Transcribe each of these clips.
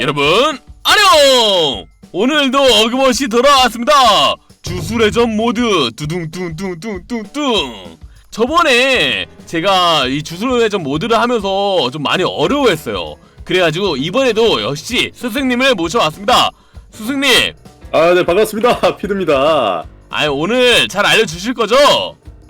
여러분 안녕 오늘도 어김없이 돌아왔습니다 주술회전 모드 두둥둥둥둥둥둥 저번에 제가 이 주술회전 모드를 하면서 좀 많이 어려워했어요 그래가지고 이번에도 역시 스승님을 모셔왔습니다 스승님 아, 네, 반갑습니다. 피드입니다. 아 오늘 잘 알려주실 거죠?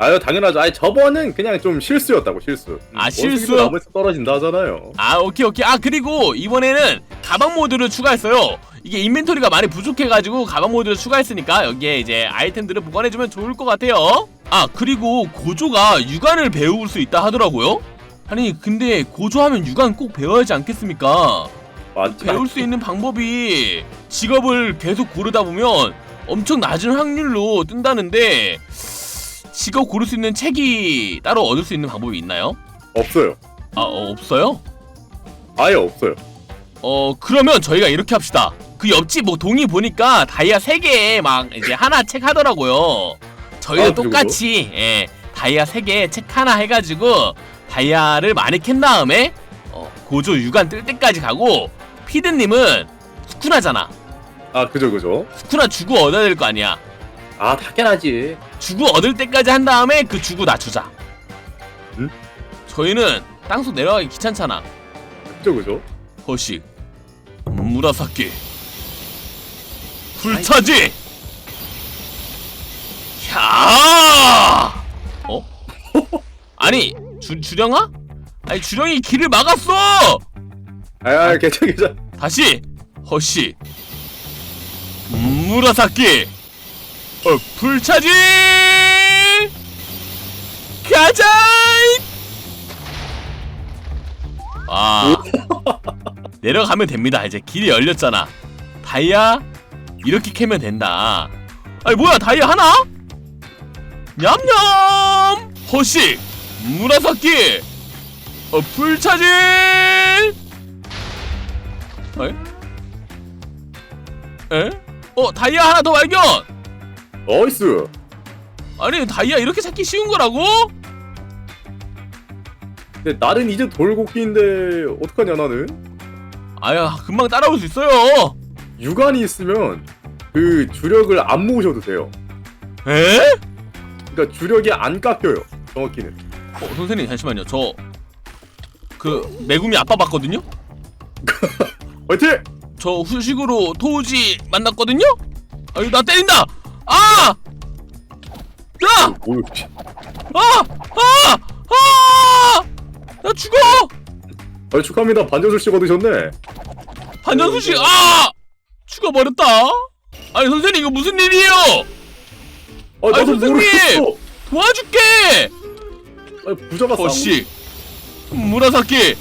아유, 당연하죠. 아니, 저번은 그냥 좀 실수였다고, 실수. 아, 음, 실수? 원숭이도 나무에서 떨어진다 하잖아요. 아 오케이 오케이 아 그리고 이번에는 가방 모드를 추가했어요 이게 인벤토리가 많이 부족해가지고 가방 모드를 추가했으니까 여기에 이제 아이템들을 보관해주면 좋을 것 같아요 아 그리고 고조가 유관을 배울 수 있다 하더라고요 아니 근데 고조하면 유관 꼭 배워야 하지 않겠습니까 맞지? 배울 수 있는 방법이 직업을 계속 고르다 보면 엄청 낮은 확률로 뜬다는데 직업 고를 수 있는 책이 따로 얻을 수 있는 방법이 있나요? 없어요. 아 어, 없어요? 아예 없어요. 어 그러면 저희가 이렇게 합시다. 그 옆집 뭐 동이 보니까 다이아 3개에 막 이제 하나 책 하더라고요. 저희도 아, 그죠, 똑같이 예, 다이아 3개 책 하나 해가지고 다이아를 많이 캔 다음에 어, 고조 유관 뜰 때까지 가고 피드님은 스쿠나잖아. 아, 그죠, 그죠. 스쿠나 주고 얻어야 될 거 아니야. 아, 당연하지. 주고 얻을 때까지 한 다음에 그 주고 낮추자. 응? 저희는 땅속 내려가기 귀찮잖아. 그죠, 그죠. 허식 무라사키 불차지 야 어? 아니 주, 주령아? 아니 주령이 길을 막았어 아, 아 괜찮아, 괜찮아. 다시 허식 무라사키 어, 불차지 가자 아 내려가면 됩니다. 이제 길이 열렸잖아. 다이아 이렇게 캐면 된다. 아니 뭐야 다이아 하나? 냠냠 허식 무라사키 어 불차지 에? 에? 어 다이아 하나 더 발견 나이스. 아니 다이아 이렇게 찾기 쉬운 거라고? 근데 나는 이제 돌고기인데, 어떡하냐, 나는? 아야 금방 따라올 수 있어요 유관이 있으면 그 주력을 안 모으셔도 돼요. 에? 그러니까 주력이 안 깎여요. 정확히는. 어 선생님 잠시만요 저 그 매구미 아빠 봤거든요? 화이팅! 저 후식으로 토우지 만났거든요? 아유 나 때린다! 아! 야! 오, 아! 아! 아! 나 죽어! 아, 축하합니다. 반전술식 얻으셨네. 반전수식 아! 죽어버렸다. 아니 선생님 이거 무슨 일이에요? 아, 나도 선생님! 모르겠어. 도와줄게! 아, 부자가 싸우 어씨 무라사키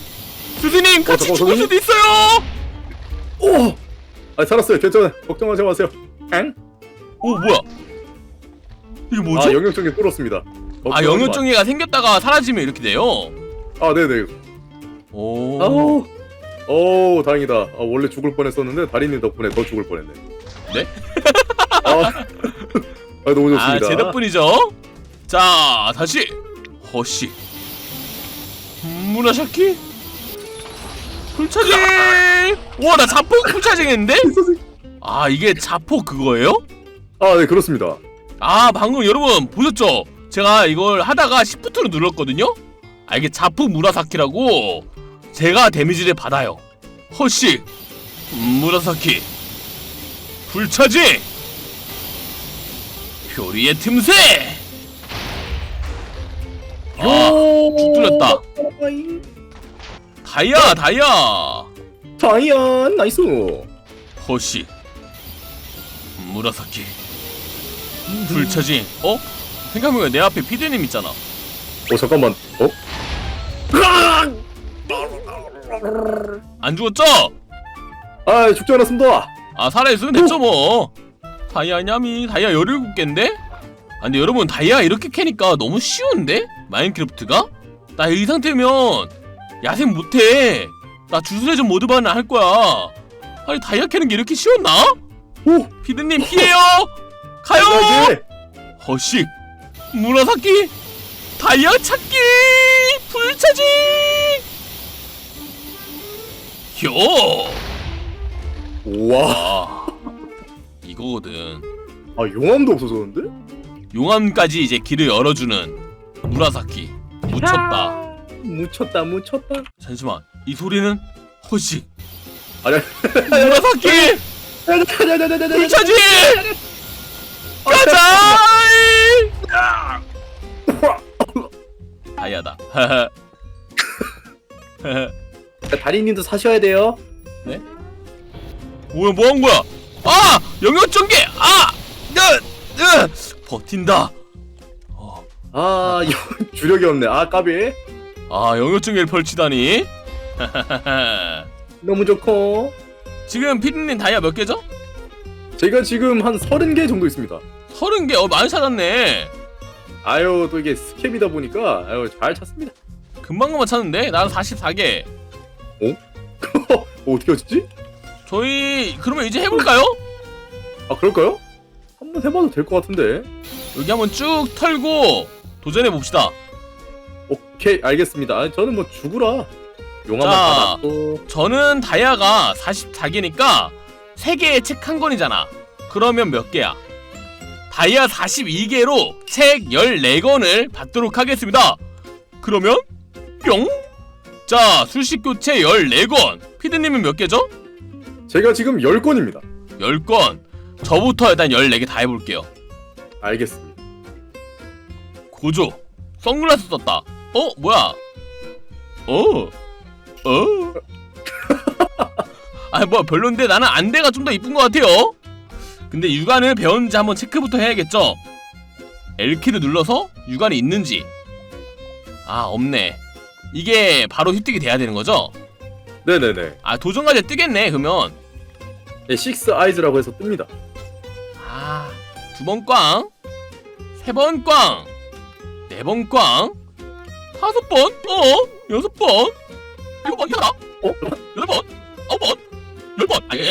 스승님 같이 잠깐만, 죽을 수도 있어요! 오! 아, 살았어요. 괜찮아요. 걱정하지 마세요. 엥? 오 뭐야? 이게 뭐지? 아, 영역정이 뚫었습니다. 아 영역정의가 생겼다가 사라지면 이렇게 돼요? 아, 네네. 오 아우. 오, 다행이다. 아, 원래 죽을 뻔했었는데 다리님 덕분에 더 죽을 뻔했네. 네? 아, 아 너무 좋습니다. 아, 제 덕분이죠. 자, 다시 허시 무라샤키 풀차징. 와, 나 자폭 풀차징 했는데? 아, 이게 자폭 그거예요? 아, 네 그렇습니다. 아, 방금 여러분 보셨죠? 제가 이걸 하다가 시프트를 눌렀거든요. 아, 이게 자폭 무라사키라고 제가 데미지를 받아요. 허시 무라사키 불차징. 표리의 틈새. 아, 쭉 뚫렸다. 다이아, 다이아. 다이안 나이스. 허시 무라사키 불차징. 어? 생각해보면 내 앞에 피디님 있잖아. 어 잠깐만. 어? 안 죽었죠? 아 죽지 않았습니다. 아 살아있으면 됐죠 뭐. 다이아 냠이 다이아 17개인데? 아 근데 여러분 다이아 이렇게 캐니까 너무 쉬운데? 마인크래프트가? 나 이 상태면 야생 못해. 나 주술회전 모드반을 할 거야. 아니 다이아 캐는 게 이렇게 쉬웠나? 오. 피드님 피해요. 가요. 야, 허식 무라사키 다이아 찾기 불차지 효 우와. 아 이거거든 아 용암도 없어졌는데? 용암까지 이제 길을 열어주는 무라사키 묻혔다 묻혔다 묻혔다. 잠시만 이 소리는 허식 아니. 무라사키 불차지 가자! 다이아다. 다리님도 사셔야 돼요. 뭐야 뭐 한 거야? 아! 영역 전개! 아! 으, 으, 버틴다. 어, 아 영- 주력이 없네. 아 까비. 아 영역 전개를 펼치다니? 너무 좋고. 지금 피디님 다이아 몇 개죠? 제가 지금 한 30개 정도 있습니다. 서른 개 어 많이 찾았네 아유 또 이게 스캡이다 보니까 아유 잘 찾습니다. 금방금방 찾는데 나는 44개 어, 어떻게 하셨지? 저희 그러면 이제 해볼까요? 아 그럴까요? 한번 해봐도 될 것 같은데. 여기 한번 쭉 털고 도전해 봅시다 오케이 알겠습니다. 아, 저는 뭐 죽으라. 용암만 자. 놨고. 저는 다이아가 44개니까 3개에 책한 권이잖아. 그러면 몇 개야? 다이아 42개로 책 14권을 받도록 하겠습니다. 그러면 뿅! 자, 수식 교체 14권. 피드님은 몇 개죠? 제가 지금 10건입니다. 10권. 저부터 일단 14개 다 해볼게요. 알겠습니다. 고조. 선글라스 썼다. 어? 뭐야? 어? 어? 아, 뭐 별론데 나는 안대가 좀 더 이쁜 것 같아요. 근데 육안을 배웠는지 한번 체크부터 해야겠죠? L키를 눌러서 육안이 있는지. 아, 없네. 이게 바로 획득이 돼야 되는 거죠? 네네네. 아, 도전까지 뜨겠네, 그러면. 네, 식스 아이즈라고 해서 뜹니다. 아, 두 번 꽝, 세 번 꽝, 네 번 꽝, 다섯 번, 어, 여섯 번, 일곱 번, 어? 여덟 번, 아홉 번, 열 번, 아예,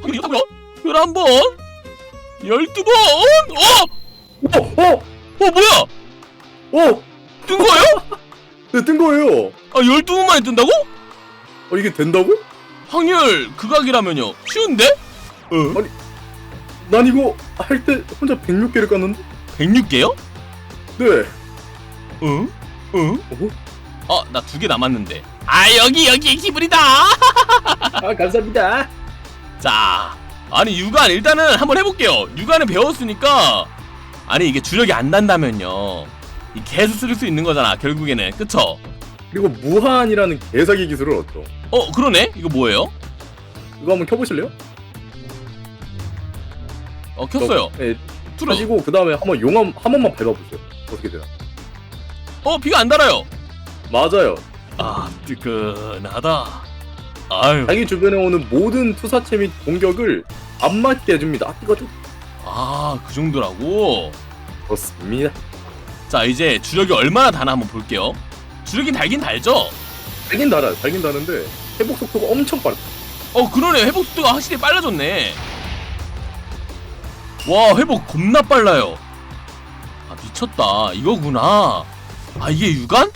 확률이 하고요, 열한 번, 열두 번, 어, 어! 어! 어 뭐야, 어! 뜬 거예요? 네, 뜬 거예요. 아, 열두 번 만에 뜬다고? 어, 이게 된다고? 확률 극악이라면요, 쉬운데? 어, 난 이거 할 때 혼자 106개를 깠는데? 106개요? 네. 응? 응? 어? 어, 나두 개 남았는데. 아, 여기, 여기, 기분이다! 아, 감사합니다. 자, 아니 육안 일단은 한번 해볼게요. 육안을 배웠으니까 아니 이게 주력이 안 단다면요. 이 계속 쓸 수 있는 거잖아. 결국에는 그쵸? 그리고 무한이라는 개사기 기술을 얻죠. 어 그러네. 이거 뭐예요? 이거 한번 켜보실래요? 어 켰어요. 네, 틀어. 하시고 그 다음에 한번 용암 한 번만 밟아보세요. 어떻게 되나? 어 비가 안 달아요. 맞아요. 아 뜨끈하다. 아유. 자기 주변에 오는 모든 투사체 및 공격을 안 맞게 해줍니다. 아, 뜨거죠? 아그 정도라고. 그렇습니다. 자 이제 주력이 얼마나 다나 한번 볼게요. 주력이 달긴 달죠. 달긴 달아요. 달긴 다는데 회복 속도가 엄청 빠르다. 어 그러네 회복 속도가 확실히 빨라졌네 와 회복 겁나 빨라요 아 미쳤다 이거구나 아 이게 유관?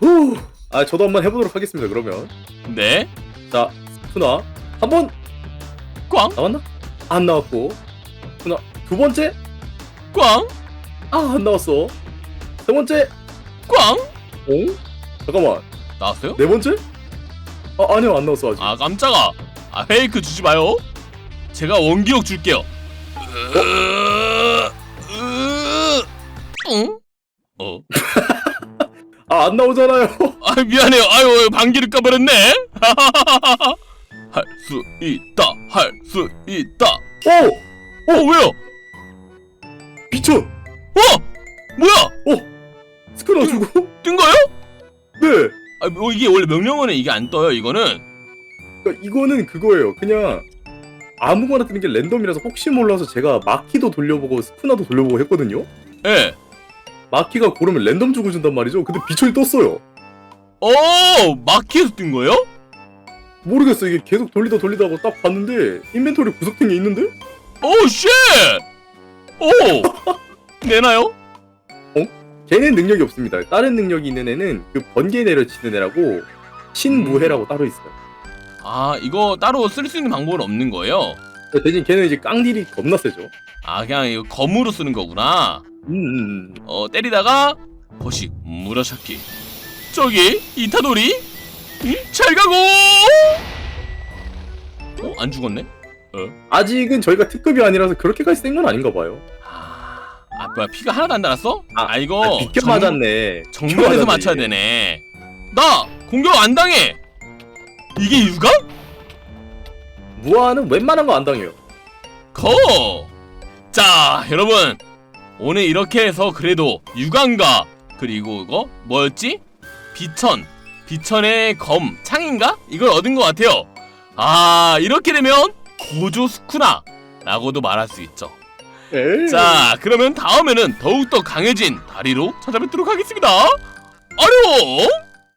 후. 아, 저도 한번 해보도록 하겠습니다. 그러면 네 자, 스푸나 한번 꽝? 나왔나? 안 나왔고 스푸나 두 번째 꽝? 아 안 나왔어. 세 번째 꽝? 오 잠깐만 나왔어요? 네 번째 아 아니요 안 나왔어 아직. 아 깜짝아 아 페이크 주지 마요 제가 원기록 줄게요 으, 으, 응? 어? 아안 나오잖아요. 아 미안해요 아유 방귀를 까버렸네 할 수 있다 할 수 있다 오 어 왜요? 미쳐 어! 뭐야? 스푸나 주고 뜬 거예요? 네. 아, 뭐 이게 원래 명령어는 이게 안 떠요. 이거는 그러니까 이거는 그거예요. 그냥 아무거나 뜨는 게 랜덤이라서 혹시 몰라서 제가 마키도 돌려보고 스푸나도 돌려보고 했거든요. 예. 마키가 고르면 랜덤 주고 준단 말이죠. 근데 비철이 떴어요. 어 마키에서 뜬 거예요? 모르겠어 이게 계속 돌리다 돌리다 하고 딱 봤는데 인벤토리 구석탱이 있는데? 오 쉣! 오 내나요? 걔는 능력이 없습니다. 다른 능력이 있는 애는 그 번개 내려치는 애라고 신무해라고 따로 있어요. 아 이거 따로 쓸 수 있는 방법은 없는 거예요? 대신 걔는 이제 깡딜이 겁나 세죠. 아 그냥 이거 검으로 쓰는 거구나 음, 음, 음. 어 때리다가 거식 무라샤키 저기 이타도리 응? 잘 가고 어? 안 죽었네? 아직은 저희가 특급이 아니라서 그렇게까지 센 건 아닌가 봐요. 아, 아 뭐야 피가 하나도 안 달았어? 아, 아, 이거 아, 비껴 정- 맞았네. 정면에서 비껴 맞춰야. 되네 나 공격 안 당해 이게 유감? 무아는 웬만한 거 안 당해요. 거! 자, 여러분. 오늘 이렇게 해서 그래도 유광과 그리고 이거 뭐였지? 비천. 비천의 검, 창인가? 이걸 얻은 것 같아요. 아, 이렇게 되면 고조 스쿠나! 라고도 말할 수 있죠. 에이. 자, 그러면 다음에는 더욱더 강해진 다리로 찾아뵙도록 하겠습니다. 아룡!